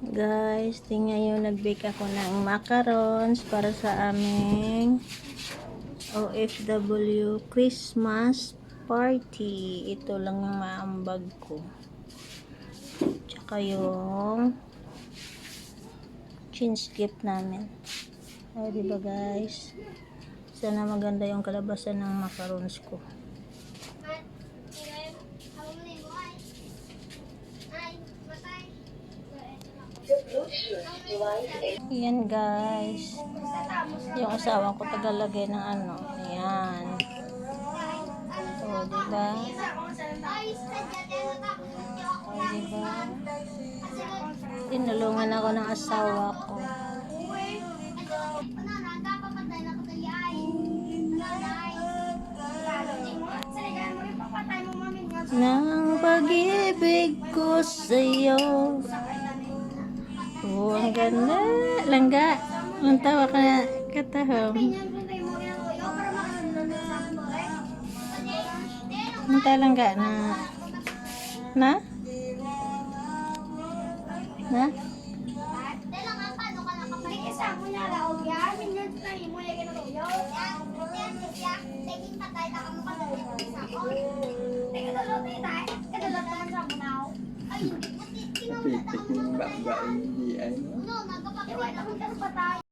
Guys, tingnan nyo, nag-bake ako ng macarons para sa aming OFW Christmas party. Ito lang yung maambag ko. Tsaka yung change gift namin. Ay, diba guys? Sana maganda yung kalabasan ng macarons ko. Yan guys. Yung asawa ko tagalagay ng ano. Ayan. O, diba? O, diba? Tinulungan ako ng asawa ko. Nang pag-ibig ko sa'yo. Oh, ang ganda. Langga. Ang tawa ka katahom. Ang talangga na. Na? Na? Pitik yung bakba hindi ano. No, nagkapakita.